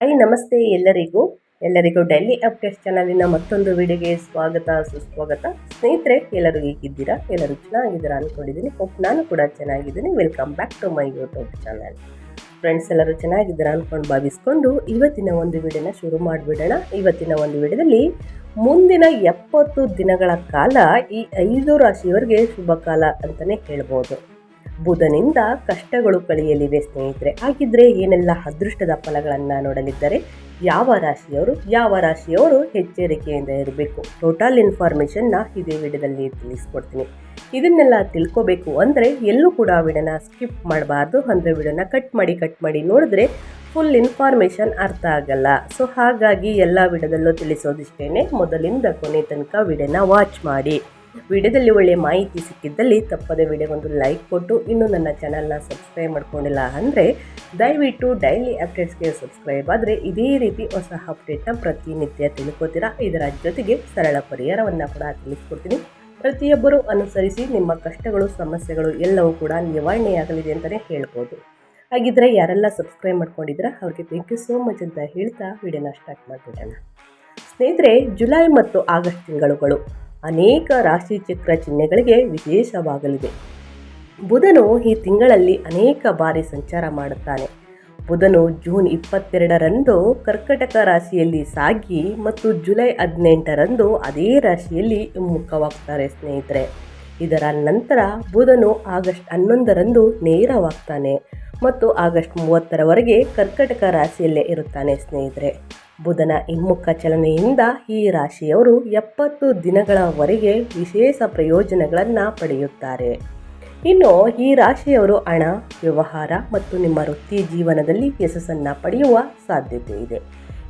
High ನಮಸ್ತೆ ಎಲ್ಲರಿಗೂ. ಎಲ್ಲರಿಗೂ ಡೆಲ್ಲಿ ಅಪ್ಡೇಟ್ಸ್ ಚಾನಲಿನ ಮತ್ತೊಂದು ವಿಡಿಯೋಗೆ ಸ್ವಾಗತ, ಸುಸ್ವಾಗತ. ಸ್ನೇಹಿತರೆ, ಎಲ್ಲರೂ ಹೇಗಿದ್ದೀರಾ? ಎಲ್ಲರೂ ಚೆನ್ನಾಗಿದ್ದೀರಾ ಅಂದ್ಕೊಂಡಿದ್ದೀನಿ ಹೋಪ್ ನಾನು ಕೂಡ ಚೆನ್ನಾಗಿದ್ದೀನಿ. Welcome back to my YouTube channel friends ಎಲ್ಲರೂ ಚೆನ್ನಾಗಿದ್ದೀರಾ ಅಂದ್ಕೊಂಡು ಭಾವಿಸ್ಕೊಂಡು ಇವತ್ತಿನ ಒಂದು ವಿಡಿಯೋನ ಶುರು ಮಾಡಿಬಿಡೋಣ. ಇವತ್ತಿನ ಒಂದು ವಿಡಿಯೋದಲ್ಲಿ ಮುಂದಿನ ಎಪ್ಪತ್ತು ದಿನಗಳ ಕಾಲ ಈ ಐದು ರಾಶಿಯವರಿಗೆ ಶುಭ ಕಾಲ ಅಂತಲೇ ಹೇಳ್ಬೋದು. ಬುಧನಿಂದ ಕಷ್ಟಗಳು ಕಳೆಯಲಿವೆ ಸ್ನೇಹಿತರೆ. ಹಾಗಿದ್ರೆ ಏನೆಲ್ಲ ಅದೃಷ್ಟದ ಫಲಗಳನ್ನು ನೋಡಲಿದ್ದಾರೆ? ಯಾವ ರಾಶಿಯವರು? ಯಾವ ರಾಶಿಯವರು ಎಚ್ಚರಿಕೆಯಿಂದ ಇರಬೇಕು? ಟೋಟಲ್ ಇನ್ಫಾರ್ಮೇಷನ್ನ ಇದೇ ವಿಡಿಯೋದಲ್ಲಿ ತಿಳಿಸ್ಕೊಡ್ತೀನಿ. ಇದನ್ನೆಲ್ಲ ತಿಳ್ಕೋಬೇಕು ಅಂದರೆ ಎಲ್ಲೂ ಕೂಡ ವಿಡಿಯೋನ ಸ್ಕಿಪ್ ಮಾಡಬಾರ್ದು. ಅಂದರೆ ವಿಡಿಯೋನ ಕಟ್ ಮಾಡಿ ಕಟ್ ಮಾಡಿ ನೋಡಿದ್ರೆ ಫುಲ್ ಇನ್ಫಾರ್ಮೇಷನ್ ಅರ್ಥ ಆಗಲ್ಲ. ಸೊ ಹಾಗಾಗಿ ಎಲ್ಲ ವಿಡಿಯೋದಲ್ಲೂ ತಿಳಿಸೋದಿಷ್ಟೇ ಮೊದಲಿಂದ ಕೊನೆ ತನಕ ವಿಡಿಯೋನ ವಾಚ್ ಮಾಡಿ. ವಿಡಿಯೋದಲ್ಲಿ ಒಳ್ಳೆಯ ಮಾಹಿತಿ ಸಿಕ್ಕಿದ್ದಲ್ಲಿ ತಪ್ಪದೆ ವಿಡಿಯೋಗೊಂದು ಲೈಕ್ ಕೊಟ್ಟು ಇನ್ನೂ ನನ್ನ ಚಾನಲ್ನ ಸಬ್ಸ್ಕ್ರೈಬ್ ಮಾಡ್ಕೊಂಡಿಲ್ಲ ಅಂದರೆ ದಯವಿಟ್ಟು ಡೈಲಿ ಅಪ್ಡೇಟ್ಸ್ಗೆ ಸಬ್ಸ್ಕ್ರೈಬ್ ಆದರೆ ಇದೇ ರೀತಿ ಹೊಸ ಅಪ್ಡೇಟ್ನ ಪ್ರತಿನಿತ್ಯ ತಿಳ್ಕೊತೀರಾ? ಇದರ ಜೊತೆಗೆ ಸರಳ ಪರಿಹಾರವನ್ನು ಕೂಡ ತಿಳಿಸ್ಕೊಡ್ತೀನಿ. ಪ್ರತಿಯೊಬ್ಬರೂ ಅನುಸರಿಸಿ ನಿಮ್ಮ ಕಷ್ಟಗಳು, ಸಮಸ್ಯೆಗಳು ಎಲ್ಲವೂ ಕೂಡ ನಿವಾರಣೆಯಾಗಲಿದೆ ಅಂತಲೇ ಹೇಳ್ಬೋದು. ಹಾಗಿದ್ರೆ ಯಾರೆಲ್ಲ ಸಬ್ಸ್ಕ್ರೈಬ್ ಮಾಡ್ಕೊಂಡಿದ್ದೀರಾ? ಅವ್ರಿಗೆ ಥ್ಯಾಂಕ್ ಯು ಸೋ ಮಚ್ ಅಂತ ಹೇಳ್ತಾ ವಿಡಿಯೋನ ಸ್ಟಾರ್ಟ್ ಮಾಡಿಬಿಡೋಣ. ಸ್ನೇಹಿತರೆ, ಜುಲೈ ಮತ್ತು ಆಗಸ್ಟ್ ತಿಂಗಳುಗಳು. ಅನೇಕ ರಾಶಿ ಚಕ್ರ ಚಿಹ್ನೆಗಳಿಗೆ ವಿಶೇಷವಾಗಲಿದೆ. ಬುಧನು ಈ ತಿಂಗಳಲ್ಲಿ ಅನೇಕ ಬಾರಿ ಸಂಚಾರ ಮಾಡುತ್ತಾನೆ. ಬುಧನು ಜೂನ್ ಇಪ್ಪತ್ತೆರಡರಂದು ಕರ್ಕಟಕ ರಾಶಿಯಲ್ಲಿ ಸಾಗಿ ಮತ್ತು ಜುಲೈ ಹದಿನೆಂಟರಂದು ಅದೇ ರಾಶಿಯಲ್ಲಿ ಮುಖವಾಗ್ತಾರೆ ಸ್ನೇಹಿತರೆ. ಇದರ ನಂತರ ಬುಧನು ಆಗಸ್ಟ್ ಹನ್ನೊಂದರಂದು ನೇರವಾಗ್ತಾನೆ ಮತ್ತು ಆಗಸ್ಟ್ ಮೂವತ್ತರವರೆಗೆ ಕರ್ಕಟಕ ರಾಶಿಯಲ್ಲೇ ಇರುತ್ತಾನೆ ಸ್ನೇಹಿತರೆ. ಬುಧನ ಹಿಮ್ಮುಖ ಚಲನೆಯಿಂದ ಈ ರಾಶಿಯವರು ಎಪ್ಪತ್ತು ದಿನಗಳವರೆಗೆ ವಿಶೇಷ ಪ್ರಯೋಜನಗಳನ್ನು ಪಡೆಯುತ್ತಾರೆ. ಇನ್ನು ಈ ರಾಶಿಯವರು ಹಣ, ವ್ಯವಹಾರ ಮತ್ತು ನಿಮ್ಮ ವೃತ್ತಿ ಜೀವನದಲ್ಲಿ ಯಶಸ್ಸನ್ನು ಪಡೆಯುವ ಸಾಧ್ಯತೆ ಇದೆ.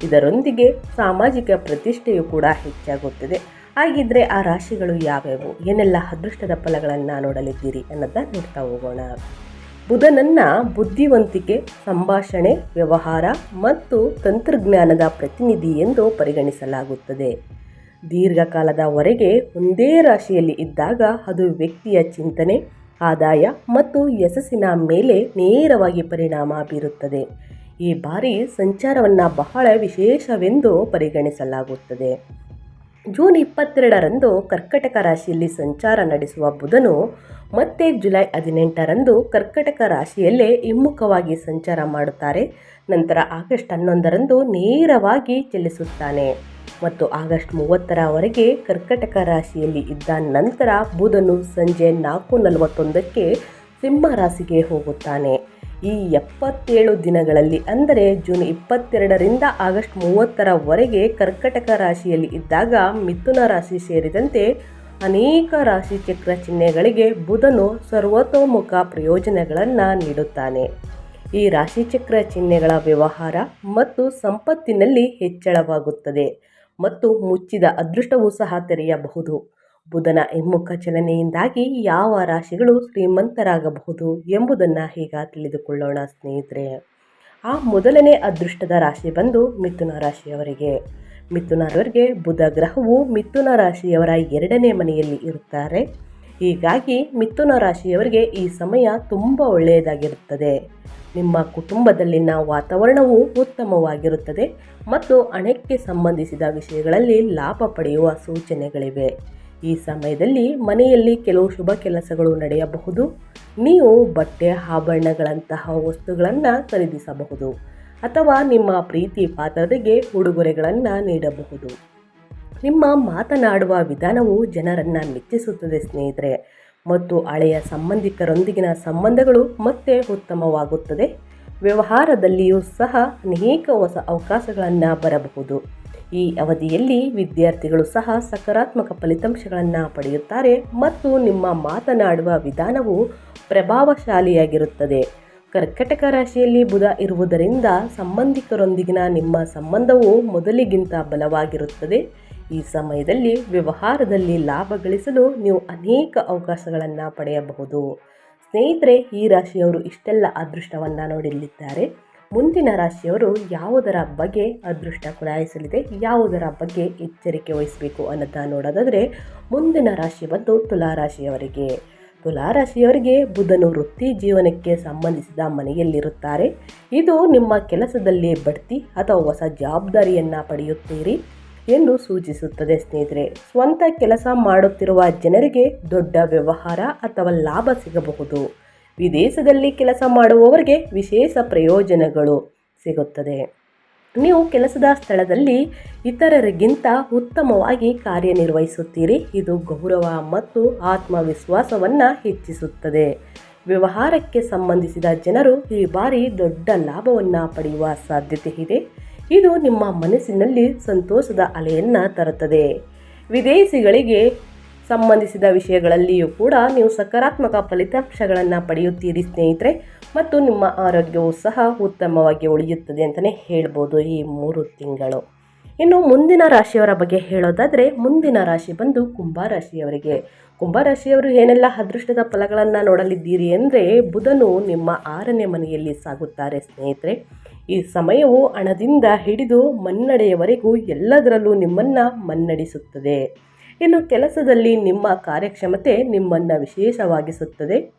ಇದರೊಂದಿಗೆ ಸಾಮಾಜಿಕ ಪ್ರತಿಷ್ಠೆಯು ಕೂಡ ಹೆಚ್ಚಾಗುತ್ತದೆ. ಹಾಗಿದ್ರೆ ಆ ರಾಶಿಗಳು ಯಾವ್ಯಾವು? ಏನೆಲ್ಲ ಅದೃಷ್ಟದ ಫಲಗಳನ್ನು ನೋಡಲಿದ್ದೀರಿ ಅನ್ನೋದನ್ನ ನೋಡ್ತಾ ಹೋಗೋಣ. ಬುಧನನ್ನ ಬುದ್ಧಿವಂತಿಕೆ, ಸಂಭಾಷಣೆ, ವ್ಯವಹಾರ ಮತ್ತು ತಂತ್ರಜ್ಞಾನದ ಪ್ರತಿನಿಧಿ ಎಂದು ಪರಿಗಣಿಸಲಾಗುತ್ತದೆ. ದೀರ್ಘಕಾಲದವರೆಗೆ ಒಂದೇ ರಾಶಿಯಲ್ಲಿ ಇದ್ದಾಗ ಅದು ವ್ಯಕ್ತಿಯ ಚಿಂತನೆ, ಆದಾಯ ಮತ್ತು ಯಶಸ್ಸಿನ ಮೇಲೆ ನೇರವಾಗಿ ಪರಿಣಾಮ ಬೀರುತ್ತದೆ. ಈ ಬಾರಿ ಸಂಚಾರವನ್ನು ಬಹಳ ವಿಶೇಷವೆಂದು ಪರಿಗಣಿಸಲಾಗುತ್ತದೆ. ಜೂನ್ ಇಪ್ಪತ್ತೆರಡರಂದು ಕರ್ಕಟಕ ರಾಶಿಯಲ್ಲಿ ಸಂಚಾರ ನಡೆಸುವ ಬುಧನು ಮತ್ತೆ ಜುಲೈ ಹದಿನೆಂಟರಂದು ಕರ್ಕಟಕ ರಾಶಿಯಲ್ಲೇ ಹಿಮ್ಮುಖವಾಗಿ ಸಂಚಾರ ಮಾಡುತ್ತಾರೆ. ನಂತರ ಆಗಸ್ಟ್ ಹನ್ನೊಂದರಂದು ನೇರವಾಗಿ ಚಲಿಸುತ್ತಾನೆ. ಮತ್ತು ಆಗಸ್ಟ್ ಮೂವತ್ತರವರೆಗೆ ಕರ್ಕಟಕ ರಾಶಿಯಲ್ಲಿ ಇದ್ದ ನಂತರ ಬುಧನು ಸಂಜೆ ನಾಲ್ಕು ನಲವತ್ತೊಂದಕ್ಕೆ ಸಿಂಹ ರಾಶಿಗೆ ಹೋಗುತ್ತಾನೆ. ಈ ಎಪ್ಪತ್ತೇಳು ದಿನಗಳಲ್ಲಿ, ಅಂದರೆ ಜೂನ್ ಇಪ್ಪತ್ತೆರಡರಿಂದ ಆಗಸ್ಟ್ ಮೂವತ್ತರವರೆಗೆ ಕರ್ಕಟಕ ರಾಶಿಯಲ್ಲಿ ಇದ್ದಾಗ ಮಿಥುನ ರಾಶಿ ಸೇರಿದಂತೆ ಅನೇಕ ರಾಶಿ ಚಕ್ರ ಚಿಹ್ನೆಗಳಿಗೆ ಬುಧನು ಸರ್ವತೋಮುಖ ಪ್ರಯೋಜನಗಳನ್ನು ನೀಡುತ್ತಾನೆ. ಈ ರಾಶಿಚಕ್ರ ಚಿಹ್ನೆಗಳ ವ್ಯವಹಾರ ಮತ್ತು ಸಂಪತ್ತಿನಲ್ಲಿ ಹೆಚ್ಚಳವಾಗುತ್ತದೆ ಮತ್ತು ಮುಚ್ಚಿದ ಅದೃಷ್ಟವೂ ಸಹ ತೆರೆಯಬಹುದು. ಬುಧನ ಹಿಮ್ಮುಖ ಚಲನೆಯಿಂದಾಗಿ ಯಾವ ರಾಶಿಗಳು ಶ್ರೀಮಂತರಾಗಬಹುದು ಎಂಬುದನ್ನು ಈಗ ತಿಳಿದುಕೊಳ್ಳೋಣ ಸ್ನೇಹಿತರೆ. ಆ ಮೊದಲನೇ ಅದೃಷ್ಟದ ರಾಶಿ ಬಂದು ಮಿಥುನ ರಾಶಿಯವರಿಗೆ. ಮಿಥುನರವರಿಗೆ ಬುಧ ಗ್ರಹವು ಮಿಥುನ ರಾಶಿಯವರ ಎರಡನೇ ಮನೆಯಲ್ಲಿ ಇರುತ್ತಾರೆ. ಹೀಗಾಗಿ ಮಿಥುನ ರಾಶಿಯವರಿಗೆ ಈ ಸಮಯ ತುಂಬ ಒಳ್ಳೆಯದಾಗಿರುತ್ತದೆ. ನಿಮ್ಮ ಕುಟುಂಬದಲ್ಲಿನ ವಾತಾವರಣವು ಉತ್ತಮವಾಗಿರುತ್ತದೆ ಮತ್ತು ಹಣಕ್ಕೆ ಸಂಬಂಧಿಸಿದ ವಿಷಯಗಳಲ್ಲಿ ಲಾಭ ಪಡೆಯುವ ಸೂಚನೆಗಳಿವೆ. ಈ ಸಮಯದಲ್ಲಿ ಮನೆಯಲ್ಲಿ ಕೆಲವು ಶುಭ ಕೆಲಸಗಳು ನಡೆಯಬಹುದು. ನೀವು ಬಟ್ಟೆ, ಆಭರಣಗಳಂತಹ ವಸ್ತುಗಳನ್ನು ಖರೀದಿಸಬಹುದು ಅಥವಾ ನಿಮ್ಮ ಪ್ರೀತಿ ಪಾತ್ರರಿಗೆ ಉಡುಗೊರೆಗಳನ್ನು ನೀಡಬಹುದು. ನಿಮ್ಮ ಮಾತನಾಡುವ ವಿಧಾನವು ಜನರನ್ನು ಮೆಚ್ಚಿಸುತ್ತದೆ ಸ್ನೇಹಿತರೆ ಮತ್ತು ಹಳೆಯ ಸಂಬಂಧಿಕರೊಂದಿಗಿನ ಸಂಬಂಧಗಳು ಮತ್ತೆ ಉತ್ತಮವಾಗುತ್ತದೆ. ವ್ಯವಹಾರದಲ್ಲಿಯೂ ಸಹ ಅನೇಕ ಹೊಸ ಅವಕಾಶಗಳನ್ನು ಬರಬಹುದು. ಈ ಅವಧಿಯಲ್ಲಿ ವಿದ್ಯಾರ್ಥಿಗಳು ಸಹ ಸಕಾರಾತ್ಮಕ ಫಲಿತಾಂಶಗಳನ್ನು ಪಡೆಯುತ್ತಾರೆ ಮತ್ತು ನಿಮ್ಮ ಮಾತನಾಡುವ ವಿಧಾನವು ಪ್ರಭಾವಶಾಲಿಯಾಗಿರುತ್ತದೆ. ಕರ್ಕಟಕ ರಾಶಿಯಲ್ಲಿ ಬುಧ ಇರುವುದರಿಂದ ಸಂಬಂಧಿಕರೊಂದಿಗಿನ ನಿಮ್ಮ ಸಂಬಂಧವು ಮೊದಲಿಗಿಂತ ಬಲವಾಗಿರುತ್ತದೆ. ಈ ಸಮಯದಲ್ಲಿ ವ್ಯವಹಾರದಲ್ಲಿ ಲಾಭ ಗಳಿಸಲು ನೀವು ಅನೇಕ ಅವಕಾಶಗಳನ್ನು ಪಡೆಯಬಹುದು. ಸ್ನೇಹಿತರೆ, ಈ ರಾಶಿಯವರು ಇಷ್ಟೆಲ್ಲ ಅದೃಷ್ಟವನ್ನು ನೋಡಲಿದ್ದಾರೆ ಮುಂದಿನ ರಾಶಿಯವರು ಯಾವುದರ ಬಗ್ಗೆ ಅದೃಷ್ಟ ಕುಲಾಯಿಸಲಿದೆ, ಯಾವುದರ ಬಗ್ಗೆ ಎಚ್ಚರಿಕೆ ವಹಿಸಬೇಕು ಅನ್ನೋದನ್ನ ನೋಡೋದಾದರೆ ಮುಂದಿನ ರಾಶಿ ಬಂದು ತುಲಾರಾಶಿಯವರಿಗೆ ತುಲಾರಾಶಿಯವರಿಗೆ ಬುಧನು ವೃತ್ತಿ ಜೀವನಕ್ಕೆ ಸಂಬಂಧಿಸಿದ ಮನೆಯಲ್ಲಿರುತ್ತಾರೆ. ಇದು ನಿಮ್ಮ ಕೆಲಸದಲ್ಲಿ ಬಡ್ತಿ ಅಥವಾ ಹೊಸ ಜವಾಬ್ದಾರಿಯನ್ನು ಪಡೆಯುತ್ತೀರಿ ಎಂದು ಸೂಚಿಸುತ್ತದೆ ಸ್ನೇಹಿತರೆ. ಸ್ವಂತ ಕೆಲಸ ಮಾಡುತ್ತಿರುವ ಜನರಿಗೆ ದೊಡ್ಡ ವ್ಯವಹಾರ ಅಥವಾ ಲಾಭ ಸಿಗಬಹುದು. ವಿದೇಶದಲ್ಲಿ ಕೆಲಸ ಮಾಡುವವರಿಗೆ ವಿಶೇಷ ಪ್ರಯೋಜನಗಳು ಸಿಗುತ್ತದೆ. ನೀವು ಕೆಲಸದ ಸ್ಥಳದಲ್ಲಿ ಇತರರಿಗಿಂತ ಉತ್ತಮವಾಗಿ ಕಾರ್ಯನಿರ್ವಹಿಸುತ್ತೀರಿ. ಇದು ಗೌರವ ಮತ್ತು ಆತ್ಮವಿಶ್ವಾಸವನ್ನು ಹೆಚ್ಚಿಸುತ್ತದೆ. ವ್ಯವಹಾರಕ್ಕೆ ಸಂಬಂಧಿಸಿದ ಜನರು ಈ ಬಾರಿ ದೊಡ್ಡ ಲಾಭವನ್ನು ಪಡೆಯುವ ಸಾಧ್ಯತೆ ಇದೆ ಇದು ನಿಮ್ಮ ಮನಸ್ಸಿನಲ್ಲಿ ಸಂತೋಷದ ಅಲೆಯನ್ನು ತರುತ್ತದೆ. ವಿದೇಶಿಗಳಿಗೆ ಸಂಬಂಧಿಸಿದ ವಿಷಯಗಳಲ್ಲಿಯೂ ಕೂಡ ನೀವು ಸಕಾರಾತ್ಮಕ ಫಲಿತಾಂಶಗಳನ್ನು ಪಡೆಯುತ್ತೀರಿ, ಸ್ನೇಹಿತರೆ. ಮತ್ತು ನಿಮ್ಮ ಆರೋಗ್ಯವು ಸಹ ಉತ್ತಮವಾಗಿ ಉಳಿಯುತ್ತದೆ ಅಂತಲೇ ಹೇಳ್ಬೋದು ಈ ಮೂರು ತಿಂಗಳು. ಇನ್ನು ಮುಂದಿನ ರಾಶಿಯವರ ಬಗ್ಗೆ ಹೇಳೋದಾದರೆ, ಮುಂದಿನ ರಾಶಿ ಬಂದು ಕುಂಭ ರಾಶಿಯವರಿಗೆ. ಕುಂಭ ರಾಶಿಯವರು ಏನೆಲ್ಲ ಅದೃಷ್ಟದ ಫಲಗಳನ್ನು ನೋಡಲಿದ್ದೀರಿ ಅಂದರೆ, ಬುಧನು ನಿಮ್ಮ ಆರನೇ ಮನೆಯಲ್ಲಿ ಸಾಗುತ್ತಾರೆ, ಸ್ನೇಹಿತರೆ. ಈ ಸಮಯವು ಹಣದಿಂದ ಹಿಡಿದು ಮನ್ನಡೆಯವರೆಗೂ ಎಲ್ಲದರಲ್ಲೂ ನಿಮ್ಮನ್ನು ಮನ್ನಡಿಸುತ್ತದೆ. ಇನ್ನು ಕೆಲಸದಲ್ಲಿ ನಿಮ್ಮ ಕಾರ್ಯಕ್ಷಮತೆ ನಿಮ್ಮನ್ನು ವಿಶೇಷವಾಗಿಸುತ್ತದೆ.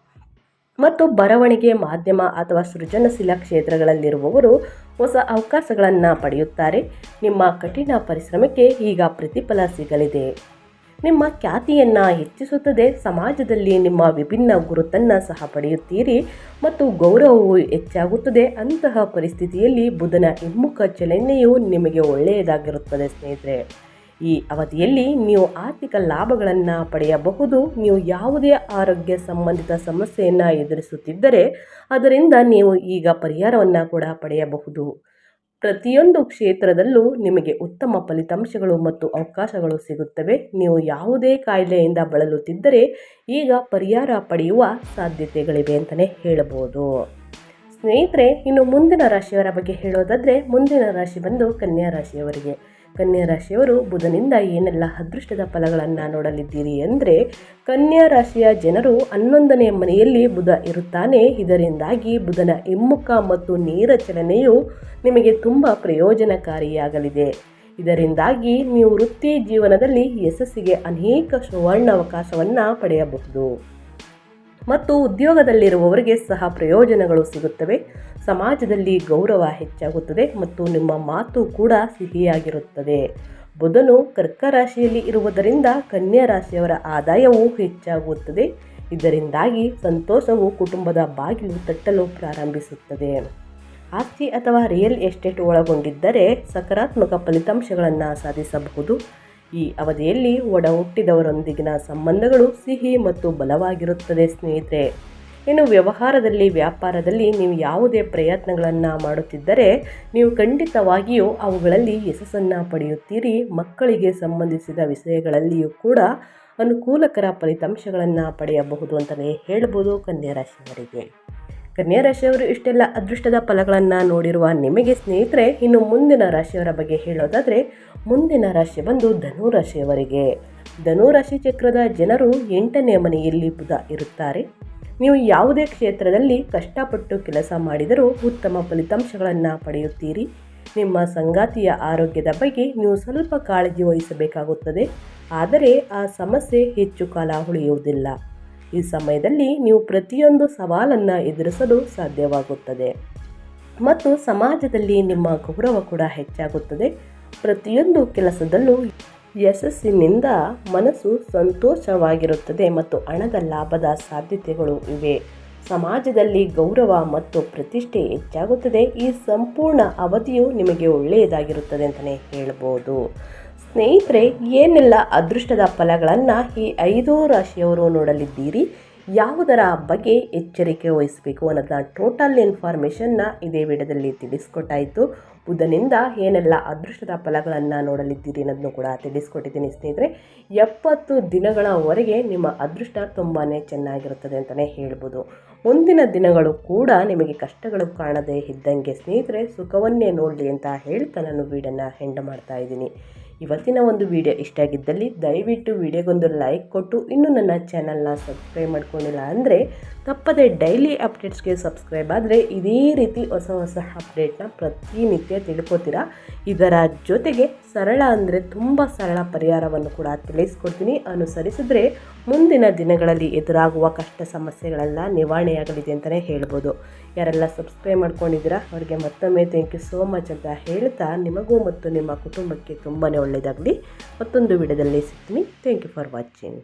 ಮತ್ತು ಬರವಣಿಗೆ ಮಾಧ್ಯಮ ಅಥವಾ ಸೃಜನಶೀಲ ಕ್ಷೇತ್ರಗಳಲ್ಲಿರುವವರು ಹೊಸ ಅವಕಾಶಗಳನ್ನು ಪಡೆಯುತ್ತಾರೆ. ನಿಮ್ಮ ಕಠಿಣ ಪರಿಶ್ರಮಕ್ಕೆ ಈಗ ಪ್ರತಿಫಲ ಸಿಗಲಿದೆ. ನಿಮ್ಮ ಖ್ಯಾತಿಯನ್ನು ಹೆಚ್ಚಿಸುತ್ತದೆ. ಸಮಾಜದಲ್ಲಿ ನಿಮ್ಮ ವಿಭಿನ್ನ ಗುರುತನ್ನು ಸಹ ಪಡೆಯುತ್ತೀರಿ. ಮತ್ತು ಗೌರವವು ಹೆಚ್ಚಾಗುತ್ತದೆ. ಅಂತಹ ಪರಿಸ್ಥಿತಿಯಲ್ಲಿ ಬುಧನ ಹಿಮ್ಮುಖ ಚಲನೆಯು ನಿಮಗೆ ಒಳ್ಳೆಯದಾಗಿರುತ್ತದೆ ಸ್ನೇಹಿತರೆ. ಈ ಅವಧಿಯಲ್ಲಿ ನೀವು ಆರ್ಥಿಕ ಲಾಭಗಳನ್ನು ಪಡೆಯಬಹುದು. ನೀವು ಯಾವುದೇ ಆರೋಗ್ಯ ಸಂಬಂಧಿತ ಸಮಸ್ಯೆಯನ್ನು ಎದುರಿಸುತ್ತಿದ್ದರೆ ಅದರಿಂದ ನೀವು ಈಗ ಪರಿಹಾರವನ್ನು ಕೂಡ ಪಡೆಯಬಹುದು. ಪ್ರತಿಯೊಂದು ಕ್ಷೇತ್ರದಲ್ಲೂ ನಿಮಗೆ ಉತ್ತಮ ಫಲಿತಾಂಶಗಳು ಮತ್ತು ಅವಕಾಶಗಳು ಸಿಗುತ್ತವೆ. ನೀವು ಯಾವುದೇ ಕಾಯಿಲೆಯಿಂದ ಬಳಲುತ್ತಿದ್ದರೆ ಈಗ ಪರಿಹಾರ ಪಡೆಯುವ ಸಾಧ್ಯತೆಗಳಿವೆ ಅಂತಲೇ ಹೇಳಬಹುದು. ಸ್ನೇಹಿತರೆ, ಇನ್ನು ಮುಂದಿನ ರಾಶಿಯವರ ಬಗ್ಗೆ ಹೇಳೋದಾದರೆ ಮುಂದಿನ ರಾಶಿ ಬಂದು ಕನ್ಯಾ ರಾಶಿಯವರಿಗೆ. ಕನ್ಯಾ ರಾಶಿಯವರು ಬುಧನಿಂದ ಏನೆಲ್ಲ ಅದೃಷ್ಟದ ಫಲಗಳನ್ನು ನೋಡಲಿದ್ದೀರಿ ಅಂದರೆ ಕನ್ಯಾ ರಾಶಿಯ ಜನರು ಹನ್ನೊಂದನೆಯ ಮನೆಯಲ್ಲಿ ಬುಧ ಇರುತ್ತಾನೆ. ಇದರಿಂದಾಗಿ ಬುಧನ ಹಿಮ್ಮುಖ ಮತ್ತು ನೇರ ಚಲನೆಯು ನಿಮಗೆ ತುಂಬ ಪ್ರಯೋಜನಕಾರಿಯಾಗಲಿದೆ. ಇದರಿಂದಾಗಿ ನೀವು ವೃತ್ತಿ ಜೀವನದಲ್ಲಿ ಯಶಸ್ಸಿಗೆ ಅನೇಕ ಸುವರ್ಣಾವಕಾಶವನ್ನು ಪಡೆಯಬಹುದು. ಮತ್ತು ಉದ್ಯೋಗದಲ್ಲಿರುವವರಿಗೆ ಸಹ ಪ್ರಯೋಜನಗಳು ಸಿಗುತ್ತವೆ. ಸಮಾಜದಲ್ಲಿ ಗೌರವ ಹೆಚ್ಚಾಗುತ್ತದೆ ಮತ್ತು ನಿಮ್ಮ ಮಾತು ಕೂಡ ಸಿಹಿಯಾಗಿರುತ್ತದೆ. ಬುಧನು ಕರ್ಕ ರಾಶಿಯಲ್ಲಿ ಇರುವುದರಿಂದ ಕನ್ಯಾ ರಾಶಿಯವರ ಆದಾಯವು ಹೆಚ್ಚಾಗುತ್ತದೆ. ಇದರಿಂದಾಗಿ ಸಂತೋಷವು ಕುಟುಂಬದ ಬಾಗಿಲು ತಟ್ಟಲು ಪ್ರಾರಂಭಿಸುತ್ತದೆ. ಆಸ್ತಿ ಅಥವಾ ರಿಯಲ್ ಎಸ್ಟೇಟ್ ಒಳಗೊಂಡಿದ್ದರೆ ಸಕಾರಾತ್ಮಕ ಫಲಿತಾಂಶಗಳನ್ನು ಸಾಧಿಸಬಹುದು. ಈ ಅವಧಿಯಲ್ಲಿ ಒಡ ಹುಟ್ಟಿದವರೊಂದಿಗಿನ ಸಂಬಂಧಗಳು ಸಿಹಿ ಮತ್ತು ಬಲವಾಗಿರುತ್ತದೆ, ಸ್ನೇಹಿತರೆ. ಇನ್ನು ವ್ಯವಹಾರದಲ್ಲಿ, ವ್ಯಾಪಾರದಲ್ಲಿ ನೀವು ಯಾವುದೇ ಪ್ರಯತ್ನಗಳನ್ನು ಮಾಡುತ್ತಿದ್ದರೆ, ನೀವು ಖಂಡಿತವಾಗಿಯೂ ಅವುಗಳಲ್ಲಿ ಯಶಸ್ಸನ್ನು ಪಡೆಯುತ್ತೀರಿ. ಮಕ್ಕಳಿಗೆ ಸಂಬಂಧಿಸಿದ ವಿಷಯಗಳಲ್ಲಿಯೂ ಕೂಡ ಅನುಕೂಲಕರ ಫಲಿತಾಂಶಗಳನ್ನು ಪಡೆಯಬಹುದು ಅಂತಲೇ ಹೇಳ್ಬೋದು ಕನ್ಯಾ ರಾಶಿಯವರಿಗೆ. ಕನ್ಯಾ ರಾಶಿಯವರು ಇಷ್ಟೆಲ್ಲ ಅದೃಷ್ಟದ ಫಲಗಳನ್ನು ನೋಡಿರುವ ನಿಮಗೆ ಸ್ನೇಹಿತರೆ, ಇನ್ನು ಮುಂದಿನ ರಾಶಿಯವರ ಬಗ್ಗೆ ಹೇಳೋದಾದರೆ, ಮುಂದಿನ ರಾಶಿ ಬಂದು ಧನು ರಾಶಿಯವರಿಗೆ. ಧನು ರಾಶಿ ಚಕ್ರದ ಜನರು ಎಂಟನೇ ಮನೆಯಲ್ಲಿ ಬುಧ ಇರುತ್ತಾರೆ. ನೀವು ಯಾವುದೇ ಕ್ಷೇತ್ರದಲ್ಲಿ ಕಷ್ಟಪಟ್ಟು ಕೆಲಸ ಮಾಡಿದರೂ ಉತ್ತಮ ಫಲಿತಾಂಶಗಳನ್ನು ಪಡೆಯುತ್ತೀರಿ. ನಿಮ್ಮ ಸಂಗಾತಿಯ ಆರೋಗ್ಯದ ಬಗ್ಗೆ ನೀವು ಸ್ವಲ್ಪ ಕಾಳಜಿ ವಹಿಸಬೇಕಾಗುತ್ತದೆ. ಆದರೆ ಆ ಸಮಸ್ಯೆ ಹೆಚ್ಚು ಕಾಲ ಉಳಿಯುವುದಿಲ್ಲ. ಈ ಸಮಯದಲ್ಲಿ ನೀವು ಪ್ರತಿಯೊಂದು ಸವಾಲನ್ನು ಎದುರಿಸಲು ಸಾಧ್ಯವಾಗುತ್ತದೆ. ಮತ್ತು ಸಮಾಜದಲ್ಲಿ ನಿಮ್ಮ ಗೌರವ ಕೂಡ ಹೆಚ್ಚಾಗುತ್ತದೆ. ಪ್ರತಿಯೊಂದು ಕೆಲಸದಲ್ಲೂ ಯಶಸ್ಸಿನಿಂದ ಮನಸ್ಸು ಸಂತೋಷವಾಗಿರುತ್ತದೆ ಮತ್ತು ಹಣದ ಲಾಭದ ಸಾಧ್ಯತೆಗಳು ಇವೆ. ಸಮಾಜದಲ್ಲಿ ಗೌರವ ಮತ್ತು ಪ್ರತಿಷ್ಠೆ ಹೆಚ್ಚಾಗುತ್ತದೆ. ಈ ಸಂಪೂರ್ಣ ಅವಧಿಯು ನಿಮಗೆ ಒಳ್ಳೆಯದಾಗಿರುತ್ತದೆ ಅಂತಲೇ ಹೇಳ್ಬೋದು. ಸ್ನೇಹಿತರೆ, ಏನೆಲ್ಲ ಅದೃಷ್ಟದ ಫಲಗಳನ್ನು ಈ ಐದು ರಾಶಿಯವರು ನೋಡಲಿದ್ದೀರಿ? ಯಾವುದರ ಬಗ್ಗೆ ಎಚ್ಚರಿಕೆ ವಹಿಸಬೇಕು ಅನ್ನೋದನ್ನ ಟೋಟಲ್ ಇನ್ಫಾರ್ಮೇಷನ್ನ ಇದೇ ವಿಡಿಯೋದಲ್ಲಿ ತಿಳಿಸ್ಕೊಟ್ಟಾಯಿತು. ಬುಧನಿಂದ ಏನೆಲ್ಲ ಅದೃಷ್ಟದ ಫಲಗಳನ್ನು ನೋಡಲಿದ್ದೀರಿ ಅನ್ನೋದನ್ನು ಕೂಡ ತಿಳಿಸ್ಕೊಟ್ಟಿದ್ದೀನಿ ಸ್ನೇಹಿತರೆ. ಎಪ್ಪತ್ತು ದಿನಗಳವರೆಗೆ ನಿಮ್ಮ ಅದೃಷ್ಟ ತುಂಬಾ ಚೆನ್ನಾಗಿರುತ್ತದೆ ಅಂತಲೇ ಹೇಳ್ಬೋದು. ಮುಂದಿನ ದಿನಗಳು ಕೂಡ ನಿಮಗೆ ಕಷ್ಟಗಳು ಕಾಣದೇ ಇದ್ದಂಗೆ ಸ್ನೇಹಿತರೆ, ಸುಖವನ್ನೇ ನೋಡಲಿ ಅಂತ ಹೇಳ್ತಾ ನಾನು ವೀಡನ್ನು ಹೆಂಡ ಮಾಡ್ತಾ ಇದ್ದೀನಿ. ಇವತ್ತಿನ ಒಂದು ವಿಡಿಯೋ ಇಷ್ಟ ಆಗಿದ್ದಲ್ಲಿ ದಯವಿಟ್ಟು ವಿಡಿಯೋಗೊಂದು ಲೈಕ್ ಕೊಟ್ಟು, ಇನ್ನೂ ನನ್ನ ಚಾನಲ್ನ ಸಬ್ಸ್ಕ್ರೈಬ್ ಮಾಡ್ಕೊಂಡಿಲ್ಲ ಅಂದರೆ ತಪ್ಪದೆ ಡೈಲಿ ಅಪ್ಡೇಟ್ಸ್ಗೆ ಸಬ್ಸ್ಕ್ರೈಬ್ ಆದರೆ ಇದೇ ರೀತಿ ಹೊಸ ಹೊಸ ಅಪ್ಡೇಟ್ನ ಪ್ರತಿನಿತ್ಯ ತಿಳ್ಕೊತೀರಾ? ಇದರ ಜೊತೆಗೆ ಸರಳ ಅಂದರೆ ತುಂಬ ಸರಳ ಪರಿಹಾರವನ್ನು ಕೂಡ ತಿಳಿಸ್ಕೊಡ್ತೀನಿ. ಅನುಸರಿಸಿದ್ರೆ ಮುಂದಿನ ದಿನಗಳಲ್ಲಿ ಎದುರಾಗುವ ಕಷ್ಟ ಸಮಸ್ಯೆಗಳೆಲ್ಲ ನಿವಾರಣೆಯಾಗಲಿದೆ ಅಂತಲೇ ಹೇಳ್ಬೋದು. ಯಾರೆಲ್ಲ ಸಬ್ಸ್ಕ್ರೈಬ್ ಮಾಡ್ಕೊಂಡಿದ್ದೀರಾ, ಅವರಿಗೆ ಮತ್ತೊಮ್ಮೆ ಥ್ಯಾಂಕ್ ಯು ಸೋ ಮಚ್ ಅಂತ ಹೇಳ್ತಾ ನಿಮಗೂ ಮತ್ತು ನಿಮ್ಮ ಕುಟುಂಬಕ್ಕೆ ತುಂಬಾ ಒಳ್ಳೆಯದಾಗಲಿ. ಮತ್ತೊಂದು ವಿಡಿಯೋದಲ್ಲಿ ಸಿಗ್ತೀನಿ. Thank you for watching